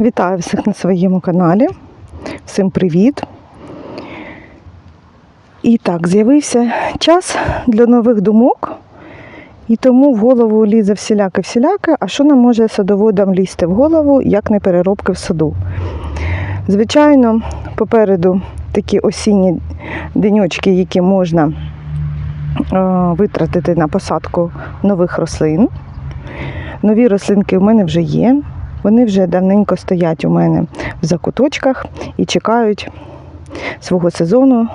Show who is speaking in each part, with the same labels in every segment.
Speaker 1: Вітаю всіх на своєму каналі. Всім привіт. І так, з'явився час для нових думок. І тому в голову лізе всіляке-всіляке, а що нам може садоводам лізти в голову, як не переробки в саду. Звичайно, попереду такі осінні деньочки, які можна е, витратити на посадку нових рослин. Нові рослинки у мене вже є. Вони вже давненько стоять у мене в закуточках і чекають свого сезону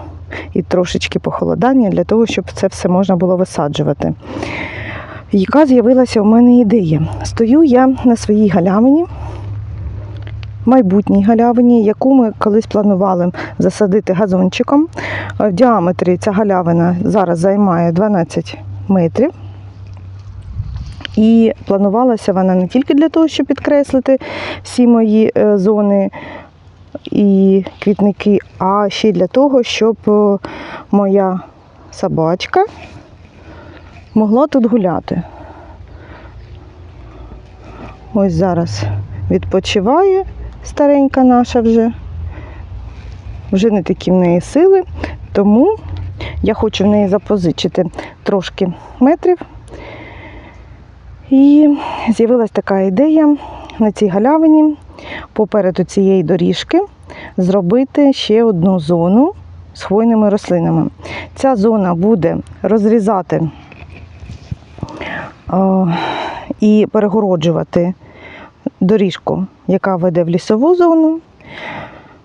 Speaker 1: і трошечки похолодання для того, щоб це все можна було висаджувати. Яка з'явилася у мене ідея? Стою я на своїй галявині, майбутній галявині, яку ми колись планували засадити газончиком. В діаметрі ця галявина зараз займає 12 метрів. І планувалася вона не тільки для того, щоб підкреслити всі мої е, зони і квітники, а ще й для того, щоб е, моя собачка могла тут гуляти. Ось зараз відпочиває старенька наша вже. Вже не такі в неї сили, тому я хочу в неї запозичити трошки метрів. І з'явилась така ідея на цій галявині попереду цієї доріжки зробити ще одну зону з хвойними рослинами. Ця зона буде розрізати е, і перегороджувати доріжку, яка веде в лісову зону.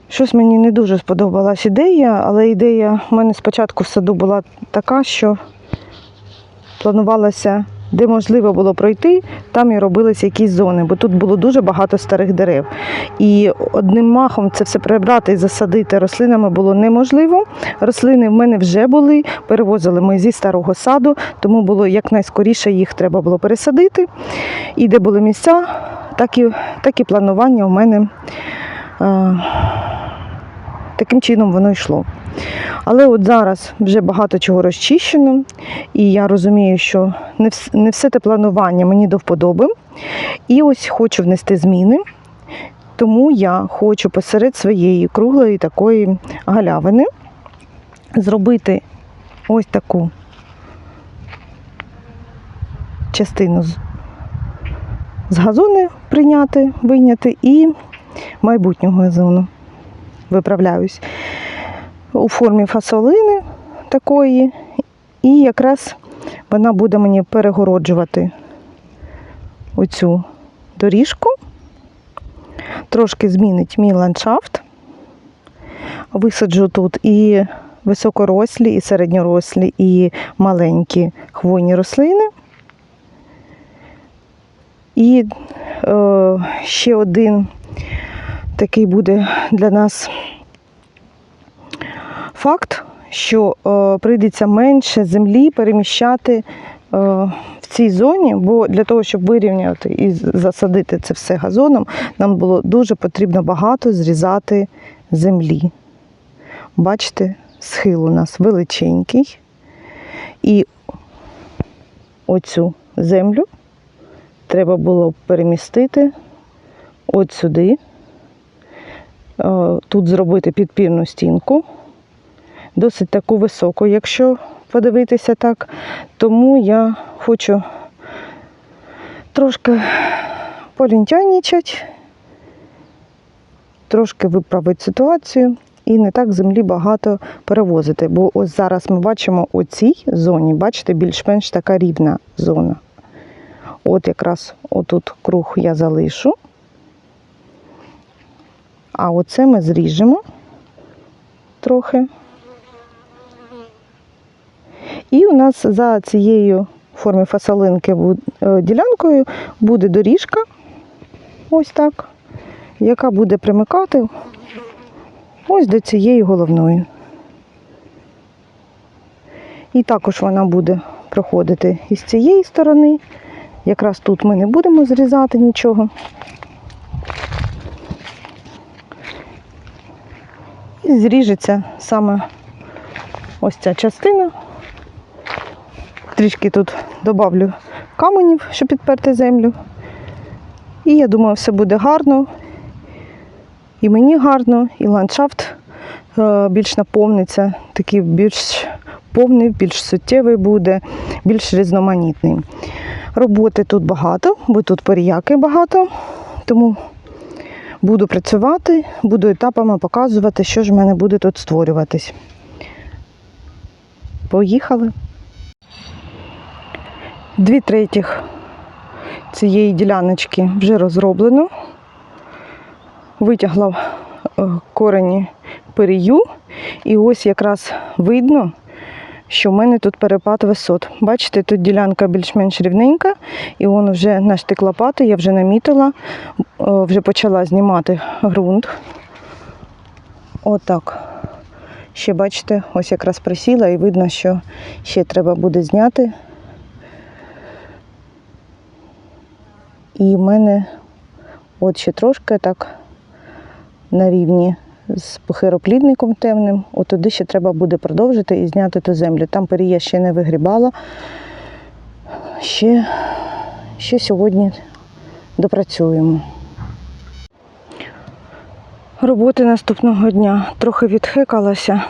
Speaker 1: Щось мені не дуже сподобалась ідея, але ідея в мене спочатку в саду була така, що планувалося де можливо було пройти, там і робилися якісь зони, бо тут було дуже багато старих дерев. І одним махом це все прибрати і засадити рослинами було неможливо. Рослини в мене вже були, перевозили ми зі старого саду, тому було якнайскоріше їх треба було пересадити. І де були місця, так і, так і планування у мене. Е, Таким чином воно йшло. Але от зараз вже багато чого розчищено, і я розумію, що не вс- не все те планування мені до вподоби. І ось хочу внести зміни. Тому я хочу посеред своєї круглої такої галявини зробити ось таку частину з газони прийняти, вийняти і майбутнього газону. Виправляюсь у формі фасолини такої, і якраз вона буде мені перегороджувати оцю доріжку, трошки змінить мій ландшафт. Висаджу тут і високорослі, і середньорослі, і маленькі хвойні рослини. І е, ще один такий буде для нас факт, що е, прийдеться менше землі переміщати е, в цій зоні, бо для того, щоб вирівняти і засадити це все газоном, нам було дуже потрібно багато зрізати землі. Бачите, схил у нас величенький. І оцю землю треба було перемістити от сюди. Е, Тут зробити підпірну стінку досить таку високу, якщо подивитися так. Тому я хочу трошки полінтянічати, трошки виправити ситуацію і не так землі багато перевозити. Бо ось зараз ми бачимо у цій зоні, бачите, більш-менш така рівна зона. От якраз отут круг я залишу. А оце ми зріжемо трохи. І у нас за цією в формі фасолинки е, ділянкою буде доріжка, ось так, яка буде примикати ось до цієї головної. І також вона буде проходити із цієї сторони. Якраз тут ми не будемо зрізати нічого. І зріжеться саме ось ця частина. Трішки тут добавлю каменів, щоб підперти землю. І я думаю, все буде гарно. І мені гарно, і ландшафт е, більш наповниться, такий більш повний, більш суттєвий буде, більш різноманітний. Роботи тут багато, бо тут періяки багато, тому буду працювати, буду етапами показувати, що ж в мене буде тут створюватись. Поїхали. Дві третіх цієї діляночки вже розроблено. Витягла е, корені перію, і ось якраз видно, що в мене тут перепад висот. Бачите, тут ділянка більш-менш рівненька, і воно вже на штик лопати, я вже намітила, вже почала знімати ґрунт. Отак. Ще бачите, ось якраз присіла і видно, що ще треба буде зняти. І в мене от ще трошки так на рівні з похироплідником темним. От туди ще треба буде продовжити і зняти ту землю. Там перія ще не вигрібала. Ще, ще сьогодні допрацюємо. Роботи наступного дня трохи відхикалася,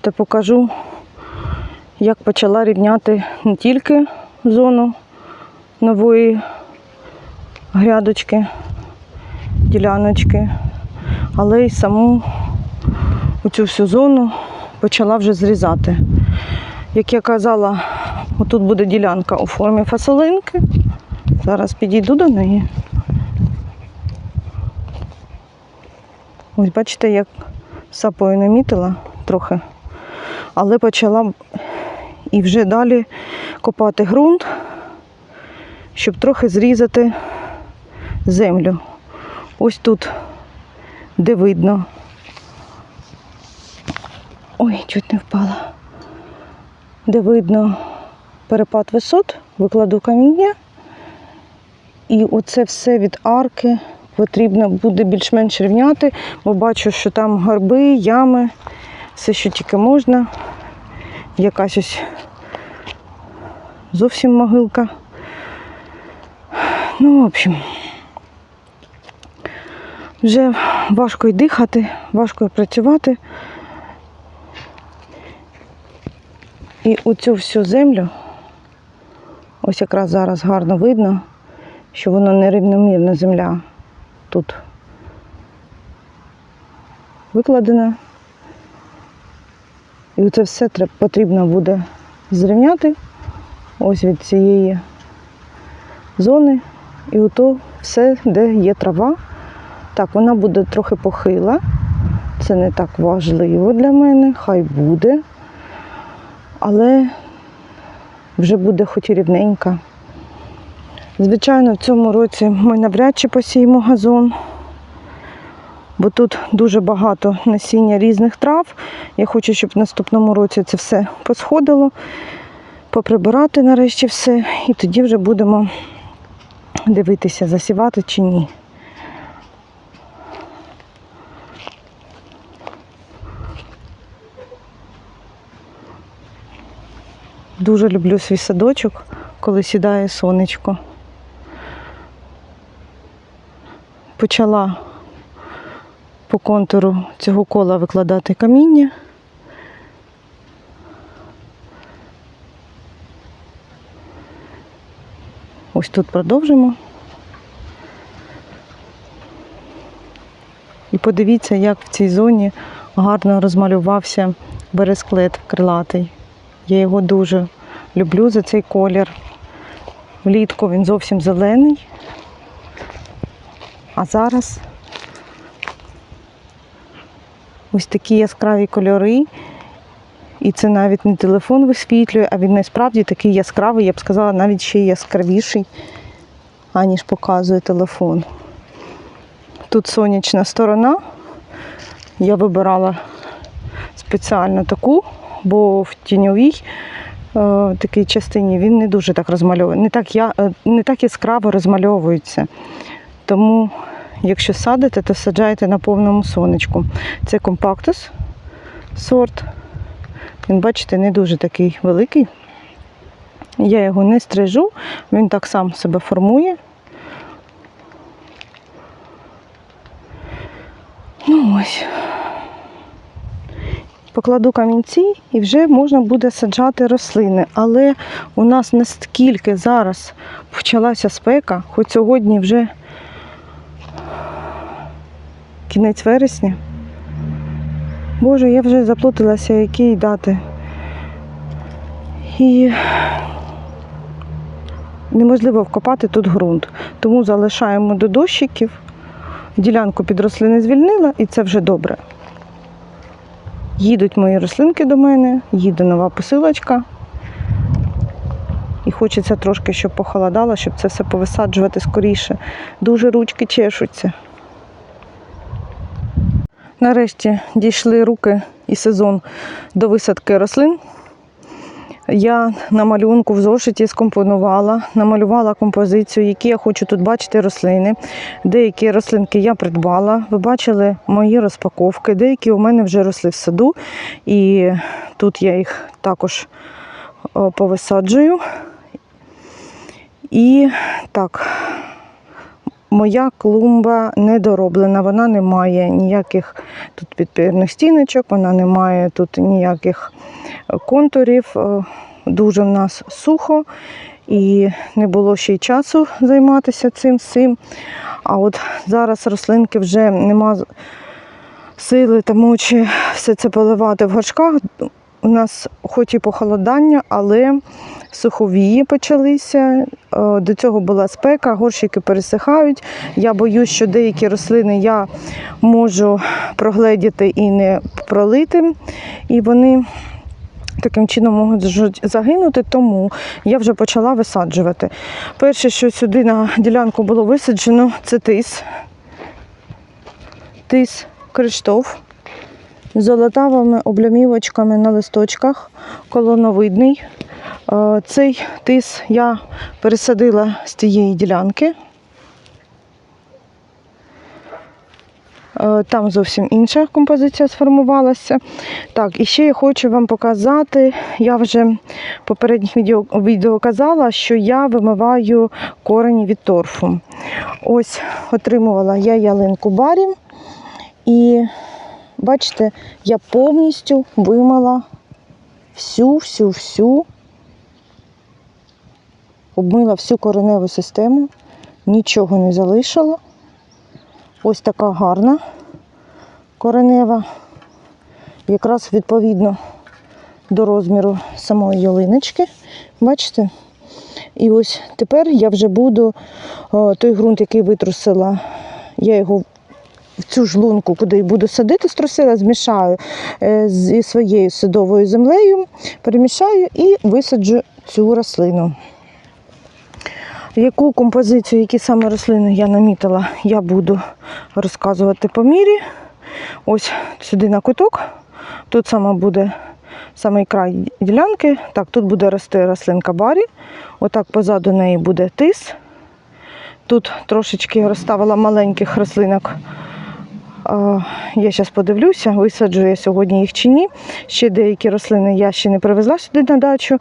Speaker 1: та покажу, як почала рівняти не тільки зону нової грядочки, діляночки, але й саму оцю всю зону почала вже зрізати. Як я казала, отут буде ділянка у формі фасолинки. Зараз підійду до неї. Ось бачите, як сапою намітила трохи, але почала і вже далі копати ґрунт, щоб трохи зрізати землю. Ось тут, де видно. Ой, чуть не впала. Де видно перепад висот, викладу каміння. І оце все від арки потрібно буде більш-менш рівняти, бо бачу, що там горби, ями, все, що тільки можна. Якась ось зовсім могилка. Ну, в общем, вже важко й дихати, важко працювати. І оцю всю землю, ось якраз зараз гарно видно, що воно нерівномірна земля тут викладена. І це все потрібно буде зрівняти ось від цієї зони. І ото все, де є трава. Так, вона буде трохи похила. Це не так важливо для мене, хай буде. Але вже буде хоч і рівненька. Звичайно, в цьому році ми навряд чи посіємо газон, бо тут дуже багато насіння різних трав. Я хочу, щоб в наступному році це все посходило, поприбирати нарешті все, і тоді вже будемо дивитися, засівати чи ні. Дуже люблю свій садочок, коли сідає сонечко. Почала по контуру цього кола викладати каміння. Ось тут продовжимо. І подивіться, як в цій зоні гарно розмалювався бересклет крилатий. Я його дуже люблю за цей колір. Влітку він зовсім зелений. А зараз ось такі яскраві кольори. І це навіть не телефон висвітлює, а він насправді такий яскравий, я б сказала, навіть ще яскравіший, аніж показує телефон. Тут сонячна сторона. Я вибирала спеціально таку, бо в тіньовій е, такій частині він не дуже так розмальовує, не так, я, е, не так яскраво розмальовується. Тому, якщо садите, то саджайте на повному сонечку. Це компактус сорт. Він, бачите, не дуже такий великий. Я його не стрижу, він так сам себе формує. Ну ось. Покладу камінці і вже можна буде саджати рослини. Але у нас настільки зараз почалася спека, хоч сьогодні вже кінець вересня. Боже, я вже заплуталася, які дати. І неможливо вкопати тут ґрунт. Тому залишаємо до дощиків. Ділянку під рослини звільнила, і це вже добре. Їдуть мої рослинки до мене, їде нова посилочка. І хочеться трошки, щоб похолодало, щоб це все повисаджувати скоріше. Дуже ручки чешуться. Нарешті дійшли руки і сезон до висадки рослин. Я на малюнку в зошиті скомпонувала, намалювала композицію, які я хочу тут бачити рослини. Деякі рослинки я придбала. Ви бачили мої розпаковки, деякі у мене вже росли в саду, і тут я їх також повисаджую. І так, моя клумба недороблена, вона не має ніяких тут підпірних стіночок, вона не має тут ніяких контурів. Е, Дуже в нас сухо і не було ще й часу займатися цим всім. А от зараз рослинки вже нема сили та мочі все це поливати в горшках. У нас хоч і похолодання, але суховії почалися. Е, До цього була спека, горщики пересихають. Я боюсь, що деякі рослини я можу прогледіти і не пролити, і вони таким чином можуть загинути, тому я вже почала висаджувати. Перше, що сюди на ділянку було висаджено, це тис. Тис Криштоф з золотавими облямівочками на листочках, колоновидний. Е, Цей тис я пересадила з тієї ділянки. Там зовсім інша композиція сформувалася. Так, і ще я хочу вам показати. Я вже в попередніх відео, відео казала, що я вимиваю корені від торфу. Ось отримувала я ялинку барі. І бачите, я повністю вимила всю, всю, всю, обмила всю кореневу систему, нічого не залишила. Ось така гарна коренева, якраз відповідно до розміру самої ялиночки. Бачите? І ось тепер я вже буду той ґрунт, який витрусила, я його в цю ж лунку, куди буду садити, струсила, змішаю е, зі своєю садовою землею, перемішаю і висаджу цю рослину. Яку композицію, які саме рослини я намітила, я буду розказувати по мірі. Ось сюди на куток. Тут саме буде самий край ділянки. Так, тут буде рости рослинка барі. Отак позаду неї буде тис. Тут трошечки розставила маленьких рослинок. Я зараз подивлюся, висаджу я сьогодні їх чи ні. Ще деякі рослини я ще не привезла сюди на дачу,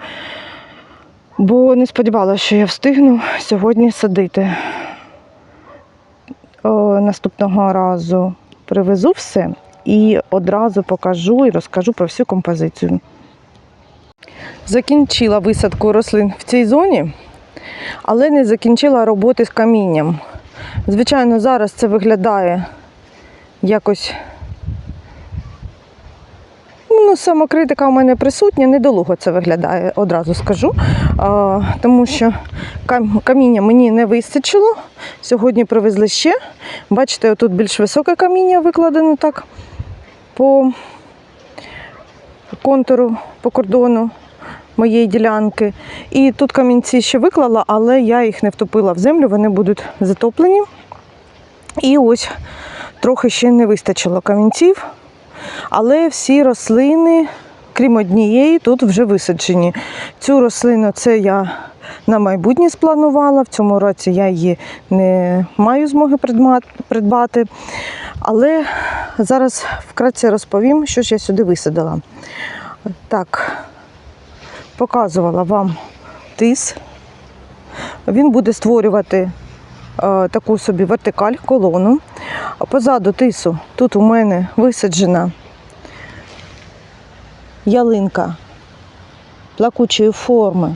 Speaker 1: бо не сподівалася, що я встигну сьогодні садити. О, наступного разу привезу все і одразу покажу і розкажу про всю композицію. Закінчила висадку рослин в цій зоні, але не закінчила роботи з камінням. Звичайно, зараз це виглядає якось. Ну, самокритика у мене присутня, недолуго це виглядає, одразу скажу. А, тому що кам- каміння мені не вистачило. Сьогодні привезли ще. Бачите, тут більш високе каміння викладено так по контуру, по кордону моєї ділянки. І тут камінці ще виклала, але я їх не втопила в землю, вони будуть затоплені. І ось трохи ще не вистачило камінців, але всі рослини, крім однієї, тут вже висаджені. Цю рослину це я на майбутнє спланувала. В цьому році я її не маю змоги придбати. Але зараз вкратце розповім, що ж я сюди висадила. Так, показувала вам тис. Він буде створювати е, таку собі вертикаль, колону. Позаду тису тут у мене висаджена ялинка плакучої форми.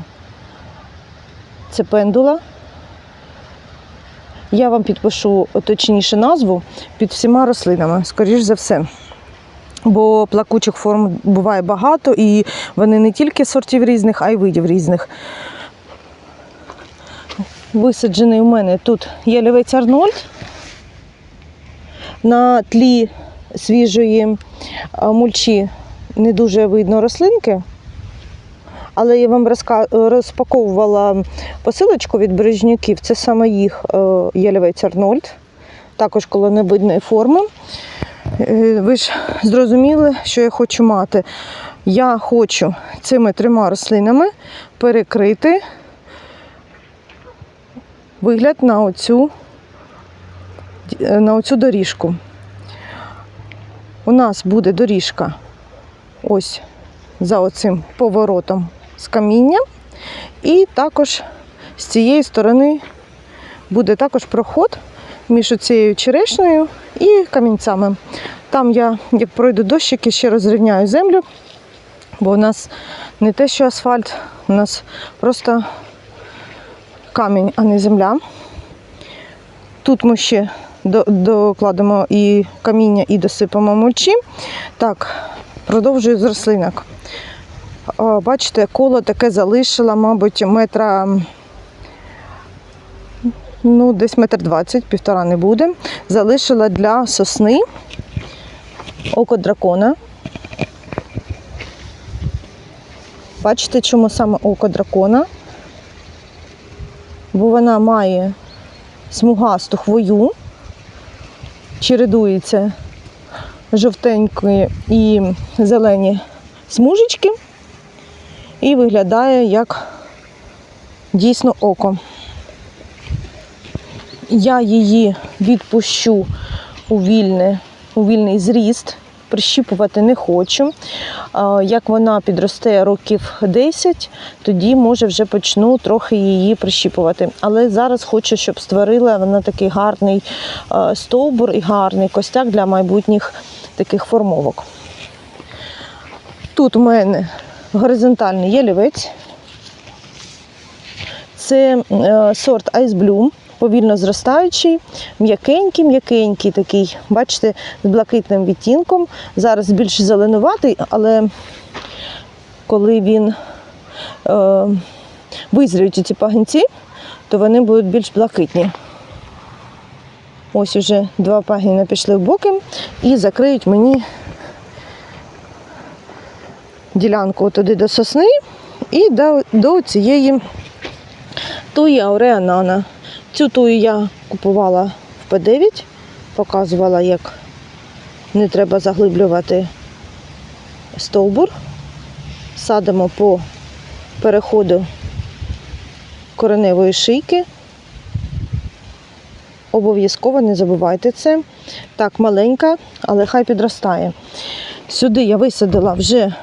Speaker 1: Це пендула. Я вам підпишу точніше назву під всіма рослинами, скоріш за все. Бо плакучих форм буває багато, і вони не тільки сортів різних, а й видів різних. Висаджений у мене тут ялівець Арнольд на тлі свіжої мульчі не дуже видно рослинки. Але я вам розпаковувала посилочку від бережнюків. Це саме їх е, ялівець Арнольд, також колоневидної форми. Е, Ви ж зрозуміли, що я хочу мати. Я хочу цими трьома рослинами перекрити вигляд на оцю, на оцю доріжку. У нас буде доріжка ось за оцим поворотом з каміння. І також з цієї сторони буде також проход між цією черешнею і камінцями. Там я, як пройду дощики, ще розрівняю землю, бо у нас не те, що асфальт, у нас просто камінь, а не земля. Тут ми ще докладемо і каміння, і досипемо мульчі. Так, продовжую з рослинок. Бачите, коло таке залишила, мабуть, метра. Ну, десь метр двадцять, півтора не буде. Залишила для сосни око дракона. Бачите, чому саме око дракона? Бо вона має смугасту хвою, чередується жовтенькі і зелені смужечки і виглядає як дійсно око. Я її відпущу у, вільне, у вільний зріст, прищіпувати не хочу. Як вона підросте років 10, тоді може вже почну трохи її прищіпувати. Але зараз хочу, щоб створила вона такий гарний стовбур і гарний костяк для майбутніх таких формовок. Тут у мене горизонтальний ялівець. Це е, сорт Ice Bloom, повільно зростаючий, м'якенький, м'якенький такий, бачите, з блакитним відтінком. Зараз більш зеленуватий, але коли він е, визріють ці пагінці, то вони будуть більш блакитні. Ось уже два пагіни пішли в боки і закриють мені ділянку туди до сосни і до, до цієї туї Ауреанана. Цю тую я купувала в П9, показувала, як не треба заглиблювати стовбур. Садимо по переходу кореневої шийки. Обов'язково не забувайте це. Так, маленька, але хай підростає. Сюди я висадила вже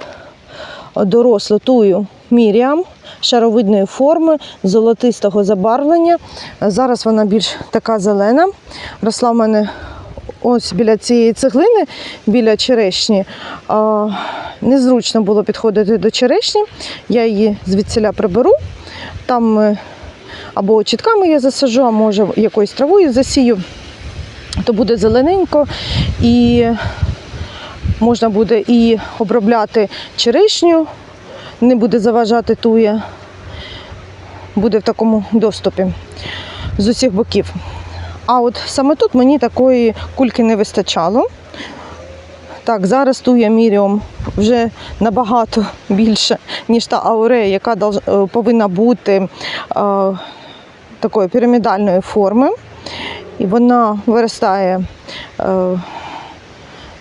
Speaker 1: дорослу тую Міріам шаровидної форми, золотистого забарвлення. Зараз вона більш така зелена. Росла в мене ось біля цієї цеглини, біля черешні. Незручно було підходити до черешні. Я її звідсіля приберу. Там е, або чітками я засажу, а може якоюсь травою засію, то буде зелененько і можна буде і обробляти черешню, не буде заважати туя, буде в такому доступі з усіх боків. А от саме тут мені такої кульки не вистачало. Так, зараз туя Міріум вже набагато більше, ніж та аурея, яка е, повинна бути е, такої пірамідальної форми. І вона виростає е,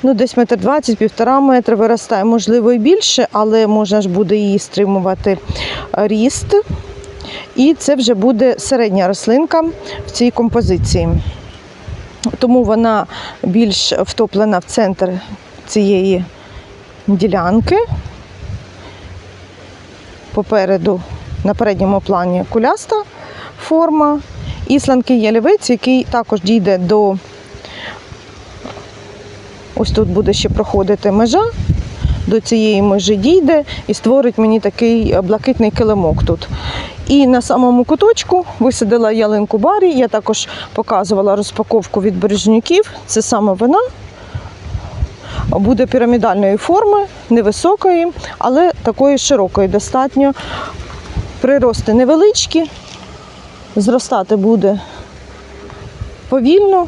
Speaker 1: ну, десь метр двадцять, півтора метра виростає, можливо, і більше, але можна ж буде її стримувати ріст. І це вже буде середня рослинка в цій композиції. Тому вона більш втоплена в центр цієї ділянки. Попереду на передньому плані куляста форма І сланкий ялівець, який також дійде до ось тут буде ще проходити межа. До цієї межі дійде і створить мені такий е, блакитний килимок тут. І на самому куточку висадила ялинку Барі. Я також показувала розпаковку від бережнюків. Це саме вона. Буде пірамідальної форми, невисокої, але такої широкої достатньо. Прирости невеличкі, зростати буде повільно,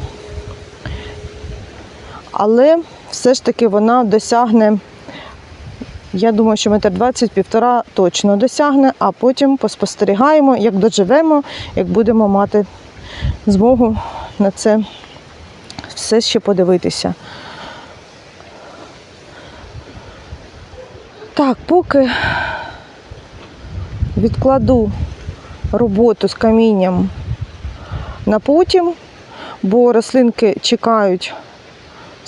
Speaker 1: але все ж таки вона досягне, я думаю, що метр двадцять півтора точно досягне, а потім поспостерігаємо, як доживемо, як будемо мати змогу на це все ще подивитися. Так, поки відкладу роботу з камінням на потім, бо рослинки чекають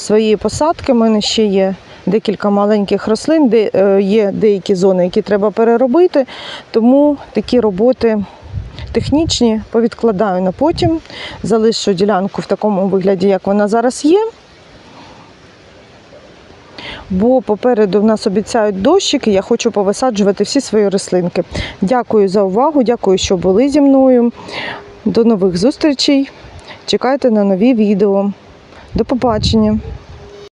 Speaker 1: своєї посадки. У мене ще є декілька маленьких рослин, де е, є деякі зони, які треба переробити. Тому такі роботи технічні повідкладаю на потім. Залишу ділянку в такому вигляді, як вона зараз є. Бо попереду в нас обіцяють дощики, я хочу повисаджувати всі свої рослинки. Дякую за увагу, дякую, що були зі мною. До нових зустрічей. Чекайте на нові відео. До побачення!